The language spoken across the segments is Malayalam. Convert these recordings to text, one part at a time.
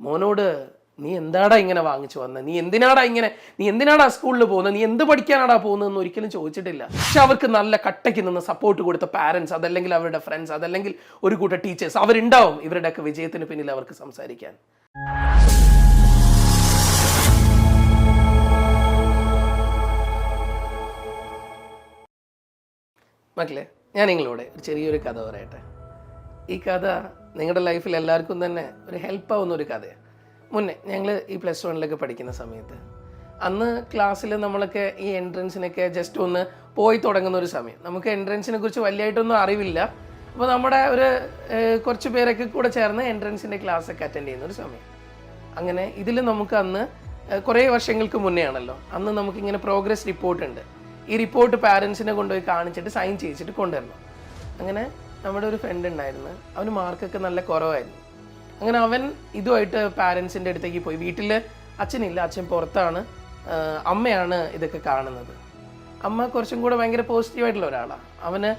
മോനോട് നീ എന്താടാ ഇങ്ങനെ വാങ്ങിച്ചു വന്നത് നീ എന്തിനാടാ ഇങ്ങനെ? നീ എന്തിനാടാ സ്കൂളിൽ പോകുന്നത് നീ എന്ത് പഠിക്കാനാടാ പോകുന്നതെന്ന് ഒരിക്കലും ചോദിച്ചിട്ടില്ല. പക്ഷെ അവർക്ക് നല്ല കട്ടയ്ക്ക് നിന്ന് സപ്പോർട്ട് കൊടുത്ത പാരൻസ് അതല്ലെങ്കിൽ അവരുടെ ഫ്രണ്ട്സ് അതല്ലെങ്കിൽ ഒരു കൂട്ടം ടീച്ചേഴ്സ് അവരുണ്ടാവും ഇവരുടെയൊക്കെ വിജയത്തിന് പിന്നിൽ അവർക്ക് സംസാരിക്കാൻ. മക്കളെ ഞാൻ നിങ്ങളോട് ചെറിയൊരു കഥ പറയട്ടെ. ഈ കഥ നിങ്ങളുടെ ലൈഫിൽ എല്ലാവർക്കും തന്നെ ഒരു ഹെൽപ്പ് ആവുന്ന ഒരു കഥയാണ് മുന്നേ ഞങ്ങൾ ഈ പ്ലസ് വണ്ണിലൊക്കെ പഠിക്കുന്ന സമയത്ത് അന്ന് ക്ലാസ്സിൽ നമ്മളൊക്കെ ഈ എൻട്രൻസിനൊക്കെ ജസ്റ്റ് ഒന്ന് പോയി തുടങ്ങുന്ന ഒരു സമയം. നമുക്ക് എൻട്രൻസിനെ കുറിച്ച് വലിയായിട്ടൊന്നും അറിവില്ല. അപ്പോൾ നമ്മുടെ ഒരു കുറച്ച് പേരൊക്കെ കൂടെ ചേർന്ന് എൻട്രൻസിന്റെ ക്ലാസ്സൊക്കെ അറ്റൻഡ് ചെയ്യുന്ന ഒരു സമയം. അങ്ങനെ ഇതിൽ നമുക്ക് അന്ന് കുറേ വർഷങ്ങൾക്ക് മുന്നേ ആണല്ലോ. അന്ന് നമുക്കിങ്ങനെ പ്രോഗ്രസ് റിപ്പോർട്ട് ഉണ്ട്. ഈ റിപ്പോർട്ട് പാരൻസിനെ കൊണ്ടുപോയി കാണിച്ചിട്ട് സൈൻ ചെയ്യിച്ചിട്ട് കൊണ്ടുവരണം. അങ്ങനെ നമ്മുടെ ഒരു ഫ്രണ്ട് ഉണ്ടായിരുന്നു. അവന് മാർക്കൊക്കെ നല്ല കുറവായിരുന്നു. അങ്ങനെ അവൻ ഇതുമായിട്ട് പാരൻസിന്റെ അടുത്തേക്ക് പോയി. വീട്ടിൽ അച്ഛനില്ല അച്ഛൻ പുറത്താണ്. അമ്മയാണ് ഇതൊക്കെ കാണുന്നത്. അമ്മ കുറച്ചും കൂടെ ഭയങ്കര പോസിറ്റീവായിട്ടുള്ള ഒരാളാണ് അവന്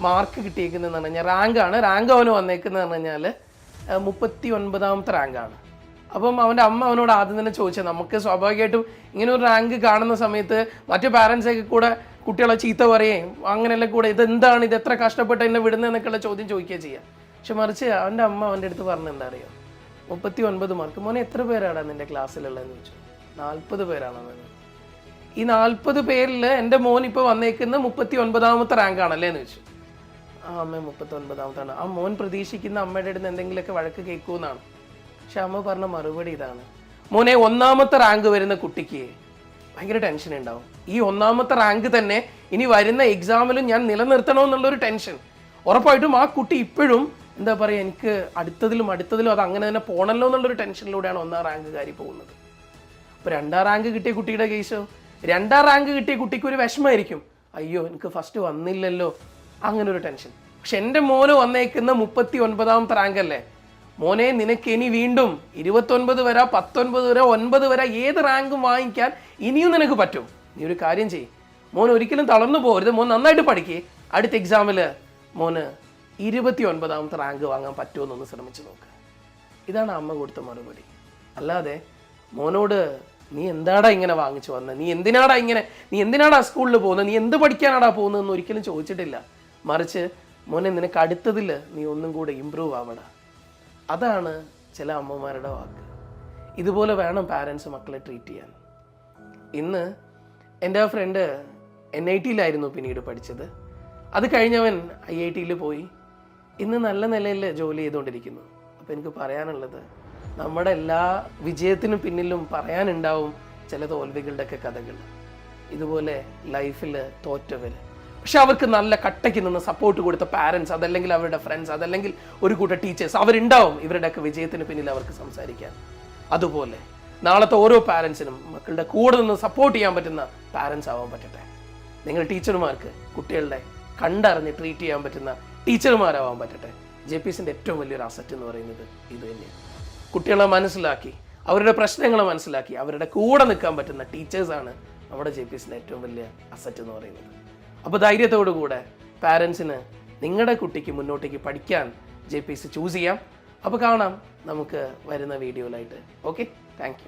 മാർക്ക് കിട്ടിയേക്കുന്നതെന്ന് പറഞ്ഞു കഴിഞ്ഞാൽ റാങ്കാണ് റാങ്ക് അവന് വന്നേക്കുന്നതെന്ന് പറഞ്ഞു കഴിഞ്ഞാൽ മുപ്പത്തി ഒൻപതാമത്തെ റാങ്കാണ് അപ്പം അവന്റെ അമ്മ അവനോട് ആദ്യം തന്നെ ചോദിച്ചത് നമുക്ക് സ്വാഭാവികമായിട്ടും ഇങ്ങനെ ഒരു റാങ്ക് കാണുന്ന സമയത്ത് മറ്റു പാരൻസൊക്കെ കൂടെ കുട്ടികളെ ചീത്ത പറയുകയും അങ്ങനെയെല്ലാം കൂടെ ഇതെന്താണ് ഇത് എത്ര കഷ്ടപ്പെട്ട് എന്നെ വിടുന്നതെന്നൊക്കെയുള്ള ചോദ്യം ചോദിക്കുക ചെയ്യുക പക്ഷെ മറിച്ച് അവന്റെ അമ്മ അവന്റെ അടുത്ത് പറഞ്ഞ എന്താ അറിയോ മുപ്പത്തി ഒൻപത് മാർക്ക്. മോനെ എത്ര പേരാടാ നിന്റെ ക്ലാസ്സിലുള്ളതെന്ന് ചോദിച്ചു. നാൽപ്പത് പേരാണെന്ന് ഈ നാൽപ്പത് പേരിൽ എന്റെ മോൻ ഇപ്പോൾ വന്നേക്കുന്ന മുപ്പത്തി ഒൻപതാമത്തെ റാങ്ക് ആണല്ലേ എന്ന് ചോദിച്ചു. ആ അമ്മ മുപ്പത്തി ഒൻപതാമത്താണ് ആ മോൻ പ്രതീക്ഷിക്കുന്ന അമ്മയുടെ അടുത്ത് എന്തെങ്കിലുമൊക്കെ വഴക്ക് കേൾക്കുമെന്നാണ്. പക്ഷെ അമ്മ പറഞ്ഞ മറുപടി ഇതാണ്. മോനെ ഒന്നാമത്തെ റാങ്ക് വരുന്ന കുട്ടിക്ക് ഭയങ്കര ടെൻഷൻ ഉണ്ടാവും ഈ ഒന്നാമത്തെ റാങ്ക് തന്നെ ഇനി വരുന്ന എക്സാമിലും ഞാൻ നിലനിർത്തണമെന്നുള്ളൊരു ടെൻഷൻ ഉറപ്പായിട്ടും ആ കുട്ടി ഇപ്പോഴും എന്താ പറയുക എനിക്ക് അടുത്തതിലും അടുത്തതിലും അത് അങ്ങനെ തന്നെ പോണല്ലോ എന്നുള്ളൊരു ടെൻഷനിലൂടെയാണ് ഒന്നാം റാങ്ക് കാരി പോകുന്നത്. അപ്പോൾ രണ്ടാം റാങ്ക് കിട്ടിയ കുട്ടിയുടെ കേസ് രണ്ടാം റാങ്ക് കിട്ടിയ കുട്ടിക്ക് ഒരു വിഷമമായിരിക്കും അയ്യോ എനിക്ക് ഫസ്റ്റ് വന്നില്ലല്ലോ. അങ്ങനെ ഒരു ടെൻഷൻ പക്ഷെ എന്റെ മോന് വന്നേക്കുന്ന മുപ്പത്തി ഒൻപതാമത്തെ റാങ്ക് അല്ലേ? മോനെ നിനക്ക് ഇനി വീണ്ടും ഇരുപത്തൊൻപത് വരെ പത്തൊൻപത് വരെ ഒൻപത് വരെ ഏത് റാങ്കും വാങ്ങിക്കാൻ ഇനിയും നിനക്ക് പറ്റും. നീ ഒരു കാര്യം ചെയ്യ്. മോൻ ഒരിക്കലും തളർന്നു പോകരുത്. മോൻ നന്നായിട്ട് പഠിക്കേ. അടുത്ത എക്സാമിൽ മോന് ഇരുപത്തി ഒൻപതാമത്തെ റാങ്ക് വാങ്ങാൻ പറ്റുമോ എന്നൊന്ന് ശ്രമിച്ചു നോക്ക്. ഇതാണ് അമ്മ കൊടുത്ത മറുപടി. അല്ലാതെ മോനോട് നീ എന്താടാ ഇങ്ങനെ വാങ്ങിച്ചു വന്നത് നീ എന്തിനാടാ ഇങ്ങനെ നീ എന്തിനാടാ സ്കൂളിൽ പോകുന്നത് നീ എന്ത് പഠിക്കാനാടാ പോകുന്നതെന്ന് ഒരിക്കലും ചോദിച്ചിട്ടില്ല. മറിച്ച് മോനെ നിനക്ക് അടുത്തതിൽ നീ ഒന്നും കൂടെ ഇമ്പ്രൂവ് ആവടാ അതാണ് ചില അമ്മമാരുടെ വാക്ക്. ഇതുപോലെ വേണം പാരൻസ് മക്കളെ ട്രീറ്റ് ചെയ്യാൻ. ഇന്ന് എന്റെ ആ ഫ്രണ്ട് എൻ ഐ ടിയിലായിരുന്നു പിന്നീട് പഠിച്ചത്. അത് കഴിഞ്ഞവൻ ഐ ഐ ടിയിൽ പോയി. ഇന്ന് നല്ല നിലയിൽ ജോലി ചെയ്തുകൊണ്ടിരിക്കുന്നു. അപ്പോൾ എനിക്ക് പറയാനുള്ളത് നമ്മുടെ എല്ലാ വിജയത്തിനും പിന്നിലും പറയാനുണ്ടാവും ചില തോൽവികളുടെയൊക്കെ കഥകൾ. ഇതുപോലെ ലൈഫിൽ തോറ്റവർ പക്ഷെ അവർക്ക് നല്ല കട്ടയ്ക്ക് നിന്ന് സപ്പോർട്ട് കൊടുത്ത പാരൻസ് അതല്ലെങ്കിൽ അവരുടെ ഫ്രണ്ട്സ് അതല്ലെങ്കിൽ ഒരു കൂട്ടം ടീച്ചേഴ്സ് അവരുണ്ടാവും ഇവരുടെയൊക്കെ വിജയത്തിന് പിന്നിൽ അവർക്ക് സംസാരിക്കാൻ. അതുപോലെ നാളത്തെ ഓരോ പാരൻസിനും മക്കളുടെ കൂടെ നിന്ന് സപ്പോർട്ട് ചെയ്യാൻ പറ്റുന്ന പാരൻസ് ആവാൻ പറ്റട്ടെ. നിങ്ങൾ ടീച്ചർമാർക്ക് കുട്ടികളുടെ കണ്ടറിഞ്ഞ് ട്രീറ്റ് ചെയ്യാൻ പറ്റുന്ന ടീച്ചർമാരാവാൻ പറ്റട്ടെ. ജെ പി എസിന്റെ ഏറ്റവും വലിയൊരു അസറ്റ് എന്ന് പറയുന്നത് ഇത് തന്നെയാണ്. കുട്ടികളെ മനസ്സിലാക്കി അവരുടെ പ്രശ്നങ്ങളെ മനസ്സിലാക്കി അവരുടെ കൂടെ നിൽക്കാൻ പറ്റുന്ന ടീച്ചേഴ്സാണ് നമ്മുടെ ജെ പി എസിന്റെ ഏറ്റവും വലിയ അസറ്റ് എന്ന് പറയുന്നത്. അപ്പോൾ ധൈര്യത്തോടു കൂടെ പാരൻസിന് നിങ്ങളുടെ കുട്ടിക്ക് മുന്നോട്ടേക്ക് പഠിക്കാൻ ജെ പി എസ് ചൂസ് ചെയ്യാം. അപ്പോൾ കാണാം നമുക്ക് വരുന്ന വീഡിയോയിലായിട്ട് ഓക്കെ താങ്ക്